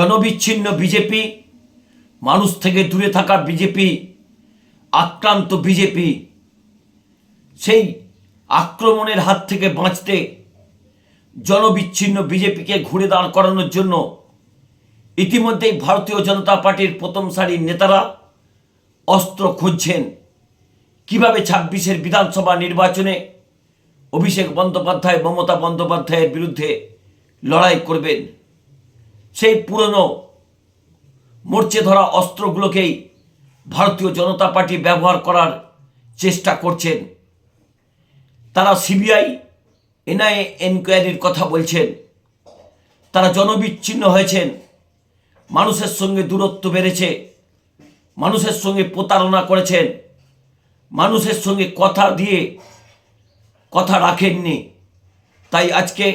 জনবিচ্ছিন্ন BJP, মানুষ থেকে দূরে থাকা বিজেপি, আক্রান্ত বিজেপি, সেই আক্রমণের হাত থেকে বাঁচতে জনবিচ্ছিন্ন বিজেপিকে ঘুরে দাঁড় করানোর জন্য ইতিমধ্যেই ভারতীয় জনতা পার্টির প্রথম সারির নেতারা অস্ত্র খুঁজছেন। কীভাবে ছাব্বিশের বিধানসভা নির্বাচনে অভিষেক বন্দ্যোপাধ্যায়, মমতা বন্দ্যোপাধ্যায়ের বিরুদ্ধে লড়াই করবেন? সেই পুরনো মরচে ধরা অস্ত্রগুলোকেই ভারতীয় জনতা পার্টি ব্যবহার করার চেষ্টা করছেন। তারা সিবিআই এনআইএ এনকোয়ারির কথা বলছেন। তারা জনবিচ্ছিন্ন হয়েছেন। মানুষের সঙ্গে দূরত্ব বেড়েছে। মানুষের সঙ্গে প্রতারণা করেছেন। মানুষের সঙ্গে কথা দিয়ে কথা রাখেননি। তাই আজকে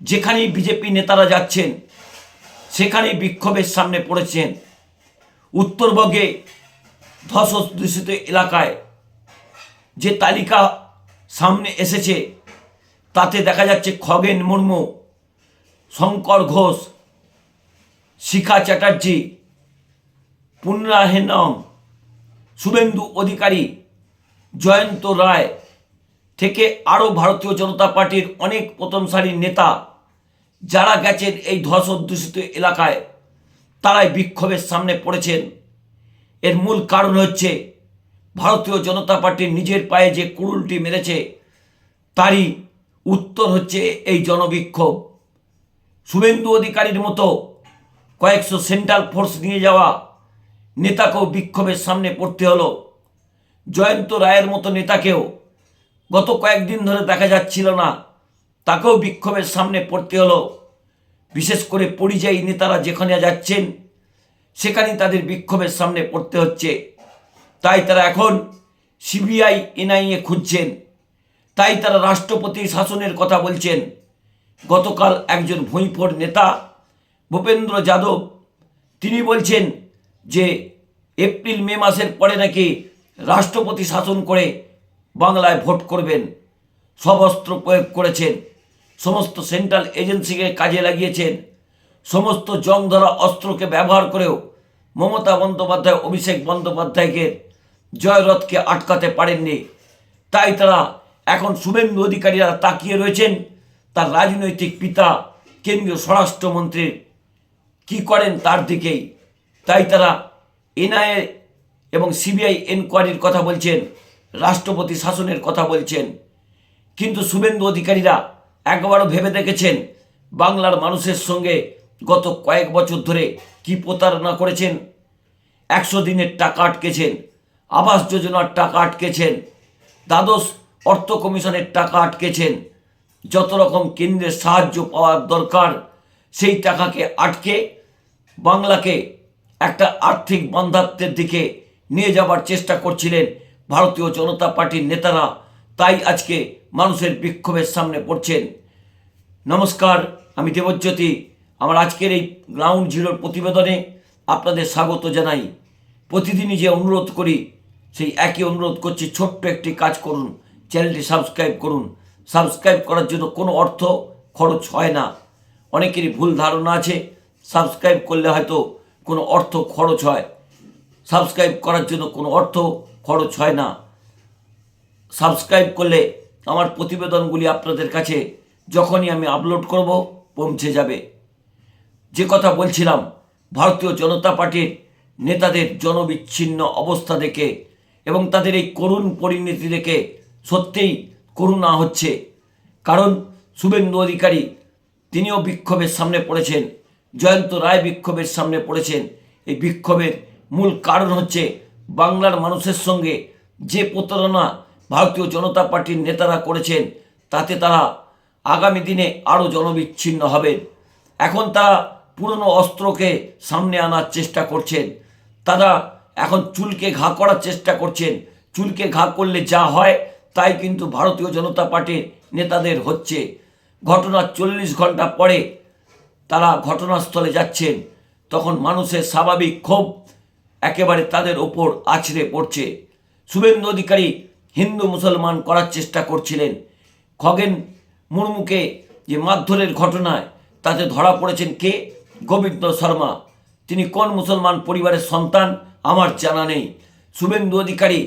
যেখানেই বিজেপি নেতারা যাচ্ছেন সেখানেই বিক্ষোভের সামনে পড়েছেন। উত্তরবঙ্গে ধস দূষিত এলাকায় যে তালিকা সামনে এসেছে, তাতে দেখা যাচ্ছে খগেন মুর্মু, শঙ্কর ঘোষ, শিখা চ্যাটার্জি পুনরাহেনম শুভেন্দু অধিকারী, জয়ন্ত রায় থেকে আরও ভারতীয় জনতা পার্টির অনেক প্রথম সারির নেতা যারা গেছেন এই ধস অধ্যুষিত এলাকায়, তারাই বিক্ষোভের সামনে পড়েছেন। এর মূল কারণ হচ্ছে, ভারতীয় জনতা পার্টির নিজের পায়ে যে কুড়ুলটি মেরেছে, তারই উত্তর হচ্ছে এই জনবিক্ষোভ। শুভেন্দু অধিকারীর মতো কয়েকশো সেন্ট্রাল ফোর্স নিয়ে যাওয়া নেতাকেও বিক্ষোভের সামনে পড়তে হলো। জয়ন্ত রায়ের মতো নেতাকেও গত কয়েকদিন ধরে দেখা যাচ্ছিল না। তাকেও বিক্ষোভের সামনে পড়তে হলো। বিশেষ করে পরিযায়ী নেতারা যেখানে যাচ্ছেন, সেখানেই তাদের বিক্ষোভের সামনে পড়তে হচ্ছে। তাই তারা এখন সিবিআই এনআইএ খুঁজছেন। তাই তারা রাষ্ট্রপতি শাসনের কথা বলছেন। গতকাল একজন ভূঁইফোর নেতা, ভূপেন্দ্র যাদব, তিনি বলছেন যে, এপ্রিল, মে মাসের পরে নাকি রাষ্ট্রপতি শাসন করে বাংলায় ভোট করবেন। সব অস্ত্র প্রয়োগ করেছেন। সমস্ত সেন্ট্রাল এজেন্সিকে কাজে লাগিয়েছেন। সমস্ত জং ধরা অস্ত্রকে ব্যবহার করেও মমতা বন্দ্যোপাধ্যায়, অভিষেক বন্দ্যোপাধ্যায়কে জয়রথকে আটকাতে পারেননি। তাই তারা এখন শুভেন্দু অধিকারীরা তাকিয়ে রয়েছেন তার রাজনৈতিক পিতা, কেন্দ্রীয় স্বরাষ্ট্রমন্ত্রীর। কি করেন তার দিকেই? তাই তারা এনআইএ এবং সিবিআই এনকোয়ারির কথা বলছেন, রাষ্ট্রপতি শাসনের কথা বলছেন। কিন্তু শুভেন্দু অধিকারীরা একবারও ভেবে দেখেছেন বাংলার মানুষের সঙ্গে গত কয়েক বছর ধরে কি প্রতারণা করেছেন? একশো দিনের টাকা আটকেছেন, আবাস যোজনার টাকা আটকেছেন, দ্বাদশ অর্থ কমিশনের টাকা আটকেছেন, যত রকম কেন্দ্রের সাহায্য পাওয়ার দরকার, সেই টাকাকে আটকে বাংলাকে একটা আর্থিক বন্ধাত্বের দিকে নিয়ে যাবার চেষ্টা করছিলেন ভারতীয় জনতা পার্টির নেতারা। তাই আজকে মানুষের বিক্ষোভের সামনে পড়ছেন। নমস্কার, আমি দেবজ্যোতি। আমার আজকের এই গ্রাউন্ড জিরোর প্রতিবেদনে আপনাদের স্বাগত জানাই। প্রতিদিনই যে অনুরোধ করি, সেই একই অনুরোধ করছি, ছোট্ট একটি কাজ করুন, চ্যানেলটি সাবস্ক্রাইব করুন। সাবস্ক্রাইব করার জন্য কোনো অর্থ খরচ হয় না। অনেকেরই ভুল ধারণা আছে, সাবস্ক্রাইব করলে হয়তো কোনো অর্থ খরচ হয়। সাবস্ক্রাইব করার জন্য কোনো অর্থ খরচ হয় না। সাবস্ক্রাইব করলে আমার প্রতিবেদনগুলি আপনাদের কাছে যখনই আমি আপলোড করব, পৌঁছে যাবে। যে কথা বলছিলাম, ভারতীয় জনতা পার্টির নেতাদের জনবিচ্ছিন্ন অবস্থা দেখে এবং তাদের এই করুণ পরিণতি দেখে সত্যিই করুণা হচ্ছে। কারণ শুভেন্দু অধিকারী, তিনিও বিক্ষোভের সামনে পড়েছেন, জয়ন্ত রায় বিক্ষোভের সামনে পড়েছেন। এই বিক্ষোভের মূল কারণ হচ্ছে বাংলার মানুষের সঙ্গে যে প্রতারণা ভারতীয় জনতা পার্টির নেতারা করেছেন, তাতে তারা আগামী দিনে আরও জনবিচ্ছিন্ন হবেন। এখন তারা পুরনো অস্ত্রকে সামনে আনার চেষ্টা করছেন। তারা এখন চুলকে ঘা করার চেষ্টা করছেন। চুলকে ঘা করলে যা হয়, তাই কিন্তু ভারতীয় জনতা পার্টির নেতাদের হচ্ছে। ঘটনার চল্লিশ ঘণ্টা পরে তারা ঘটনাস্থলে যাচ্ছেন। তখন মানুষের স্বাভাবিক ক্ষোভ একেবারে তাদের ওপর আছড়ে পড়ছে। শুভেন্দু অধিকারী হিন্দু মুসলমান করার চেষ্টা করছিলেন। খগেন মুর্মুকে যে মারধরের ঘটনায় তাতে ধরা পড়েছেন কে? গোবিন্দ শর্মা। তিনি কোন মুসলমান পরিবারের সন্তান? আমার জানা নেই। শুভেন্দু অধিকারী,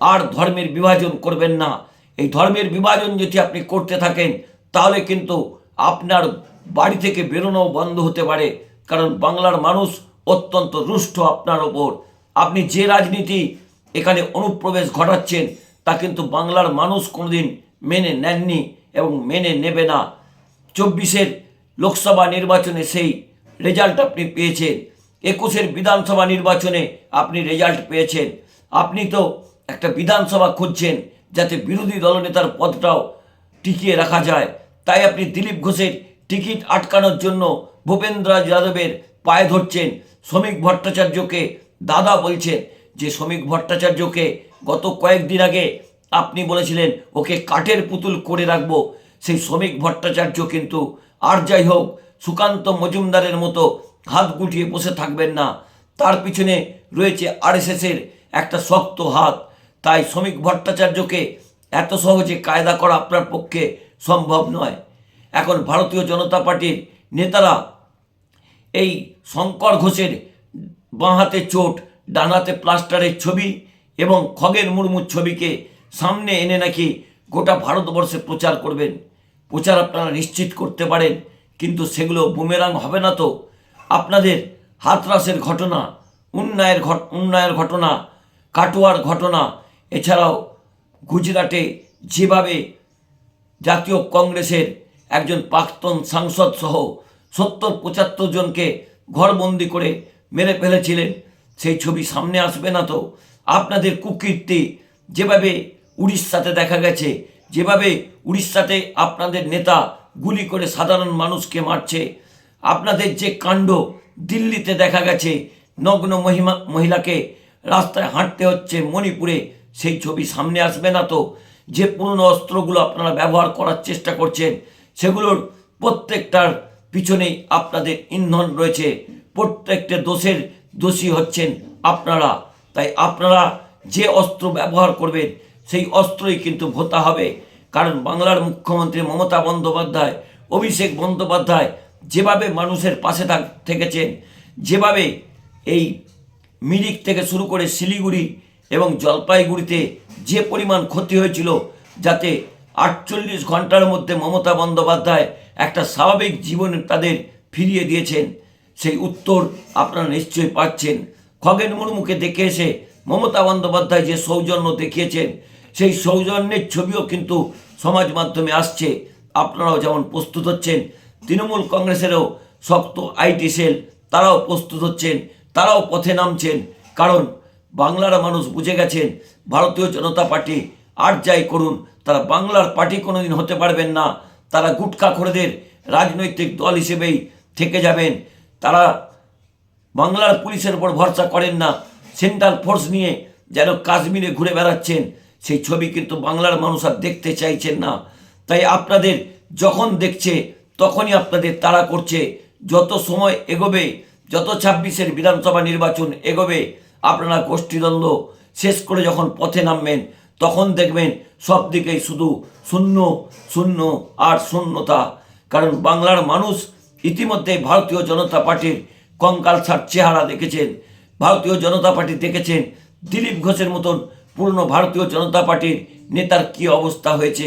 আর ধর্মের বিভাজন করবেন না। এই ধর্মের বিভাজন যদি আপনি করতে থাকেন, তাহলে কিন্তু আপনার বাড়ি থেকে বেরোনো বন্ধ হতে পারে। কারণ বাংলার মানুষ অত্যন্ত রুষ্ট আপনার ওপর। আপনি যে রাজনীতি এখানে অনুপ্রবেশ ঘটাচ্ছেন তা কিন্তু বাংলার মানুষ কোনোদিন মেনে নেননি এবং মেনে নেবে না। চব্বিশের লোকসভা নির্বাচনে সেই রেজাল্ট আপনি পেয়েছেন। একুশের বিধানসভা নির্বাচনে আপনি রেজাল্ট পেয়েছেন। আপনি তো একটা বিধানসভা খুঁজছেন যাতে বিরোধী দলনেতার পদটাও টিকিয়ে রাখা যায়। তাই আপনি দিলীপ ঘোষের টিকিট আটকানোর জন্য ভূপেন্দ্র যাদবের পায়ে ধরছেন। শ্রমিক ভট্টাচার্যকে দাদা বলছেন যে শ্রমিক ভট্টাচার্যকে গত কয়েকদিন আগে আপনি বলেছিলেন, ওকে কাঠের পুতুল করে রাখব। সেই শ্রমিক ভট্টাচার্য কিন্তু, আর যাই হোক, সুকান্ত মজুমদারের মতো হাত গুটিয়ে বসে থাকবেন না। তার পিছনে রয়েছে আরএসএসের একটা শক্ত হাত। তাই শ্রমিক ভট্টাচার্যকে এত সহজে কায়দা করা আপনার পক্ষে সম্ভব নয়। এখন ভারতীয় জনতা পার্টির নেতারা এই শঙ্কর ঘোষের বাঁ হাতে চোট ডান হাতে প্লাস্টারের ছবি এবং খগের মুর্মুর ছবিকে সামনে এনে নাকি গোটা ভারতবর্ষে প্রচার করবেন। প্রচার আপনারা নিশ্চিত করতে পারেন, কিন্তু সেগুলো বুমেরাং হবে না তো। আপনাদের হাতরাসের ঘটনা উন্নয়ের ঘট উন্নয়ের ঘটনা, কাটোয়ার ঘটনা, এছাড়াও গুজরাটে যেভাবে জাতীয় কংগ্রেসের একজন প্রাক্তন সাংসদ সহ সত্তর পঁচাত্তর জনকে ঘরবন্দি করে মেরে ফেলেছিলেন, সেই ছবি সামনে আসবে না তো। আপনাদের কুকীর্তি যেভাবে উড়িষ্যাতে দেখা গেছে, যেভাবে উড়িষ্যাতে আপনাদের নেতা গুলি করে সাধারণ মানুষকে মারছে, আপনাদের যে কাণ্ড দিল্লিতে দেখা গেছে, নগ্ন মহিমা, মহিলাকে রাস্তায় হাঁটতে হচ্ছে মণিপুরে, সেই ছবি সামনে আসবে না তো? যে পুরনো অস্ত্রগুলো আপনারা ব্যবহার করার চেষ্টা করছেন, সেগুলোর প্রত্যেকটার পিছনেই আপনাদের ইন্ধন রয়েছে। প্রত্যেকটা দোষের দোষী হচ্ছেন আপনারা। তাই আপনারা যে অস্ত্র ব্যবহার করবেন, সেই অস্ত্রই কিন্তু ভোতা হবে। কারণ বাংলার মুখ্যমন্ত্রী মমতা বন্দ্যোপাধ্যায়, অভিষেক বন্দ্যোপাধ্যায় যেভাবে মানুষের পাশে থাক, থেকেছেন, যেভাবে এই মিরিক থেকে শুরু করে শিলিগুড়ি এবং জলপাইগুড়িতে যে পরিমাণ ক্ষতি হয়েছিল, যাতে আটচল্লিশ ঘণ্টার মধ্যে মমতা বন্দ্যোপাধ্যায় একটা স্বাভাবিক জীবন তাদের ফিরিয়ে দিয়েছেন, সেই উত্তর আপনারা নিশ্চয়ই পাচ্ছেন। খগেন মুর্মুকে দেখে এসে মমতা বন্দ্যোপাধ্যায় যে সৌজন্য দেখিয়েছেন, সেই সৌজন্যের ছবিও কিন্তু সমাজ মাধ্যমে আসছে। আপনারাও যেমন প্রস্তুত হচ্ছেন, তৃণমূল কংগ্রেসেরও শক্ত আইটি সেল, তারাও প্রস্তুত হচ্ছেন, তারাও পথে নামছেন। কারণ বাংলার মানুষ বুঝে গেছেন, ভারতীয় জনতা পার্টি আর যাই করুন, তারা বাংলার পার্টি কোনোদিন হতে পারবেন না। তারা গুটখাখোরদের রাজনৈতিক দল হিসেবেই থেকে যাবেন। তারা বাংলার পুলিশের উপর ভরসা করেন না। সেন্ট্রাল ফোর্স নিয়ে যেন কাশ্মীরে ঘুরে বেড়াচ্ছেন, সেই ছবি কিন্তু বাংলার মানুষ আর দেখতে চাইছেন না। তাই আপনাদের যখন দেখছে, তখনই আপনাদের তাড়া করছে। যত সময় এগোবে, যত ছাব্বিশের বিধানসভা নির্বাচন এগোবে, আপনারা গোষ্ঠীদ্বন্দ্ব শেষ করে যখন পথে নামবেন, তখন দেখবেন সব দিকেই শুধু শূন্য শূন্য আর শূন্যতা। কারণ বাংলার মানুষ ইতিমধ্যে ভারতীয় জনতা পার্টির কঙ্কালসার চেহারা দেখেছেন, ভারতীয় জনতা পার্টি দেখেছেন, দিলীপ ঘোষের মতন পুরনো ভারতীয় জনতা পার্টির নেতার কি অবস্থা হয়েছে,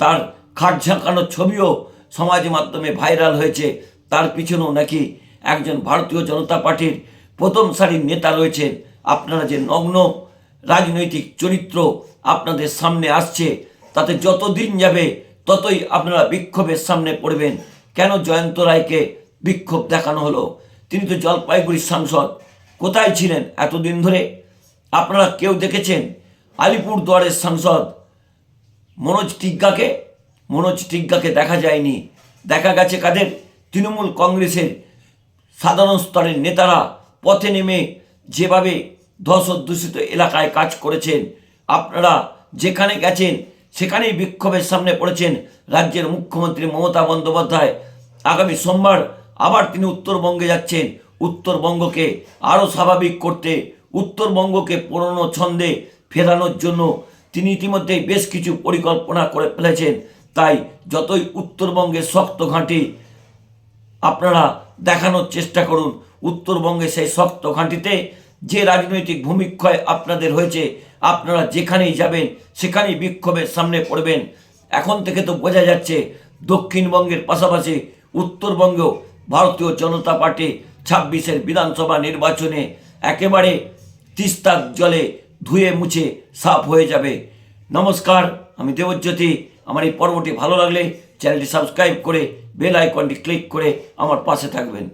তার খাট ঝাঁকানো ছবিও সমাজ মাধ্যমে ভাইরাল হয়েছে, তার পিছনেও নাকি একজন ভারতীয় জনতা পার্টির প্রথম সারির নেতা রয়েছেন। আপনারা যে নগ্ন রাজনৈতিক চরিত্র আপনাদের সামনে আসছে, তাতে যত দিন যাবে ততই আপনারা বিক্ষোভের সামনে পড়বেন। কেন জয়ন্ত রায়কে বিক্ষোভ দেখানো হলো? তিনি তো জলপাইগুড়ির সাংসদ। কোথায় ছিলেন এতদিন ধরে? আপনারা কেউ দেখেছেন আলিপুর দুয়ারের সাংসদ মনোজ টিগ্গাকে? মনোজ টিগ্গাকে দেখা যায়নি। দেখা গেছে কাদের? তৃণমূল কংগ্রেসের সাধারণ স্তরের নেতারা পথে নেমে যেভাবে ধসদূষিত এলাকায় কাজ করেছেন, আপনারা যেখানে গেছেন, সেখানেই বিক্ষোভের সামনে পড়েছেন রাজ্যের মুখ্যমন্ত্রী মমতা বন্দ্যোপাধ্যায়। আগামী সোমবার আবার তিনি উত্তরবঙ্গে যাচ্ছেন। উত্তরবঙ্গকে আরও স্বাভাবিক করতে, উত্তরবঙ্গকে পুরনো ছন্দে ফেরানোর জন্য তিনি ইতিমধ্যেই বেশ কিছু পরিকল্পনা করে ফেলেছেন। তাই যতই উত্তরবঙ্গের শক্ত ঘাঁটি আপনারা দেখানোর চেষ্টা করুন, উত্তরবঙ্গে সেই শক্ত ঘাঁটিতে যে রাজনৈতিক ভূমিক্ষয় আপনাদের হয়েছে, আপনারা যেখানেই যাবেন, সেখানেই বিক্ষোভের সামনে পড়বেন। এখন থেকে তো বোঝা যাচ্ছে দক্ষিণবঙ্গের পাশাপাশি উত্তরবঙ্গেও ভারতীয় জনতা পার্টি ছাব্বিশের বিধানসভা নির্বাচনে একেবারে তিস্তার জলে ধুয়ে মুছে সাফ হয়ে যাবে। নমস্কার, আমি দেবজ্যোতি। আমার এই পর্বটি ভালো লাগলে চ্যানেলটি সাবস্ক্রাইব করে বেল আইকনটি ক্লিক করে আমার পাশে থাকবেন।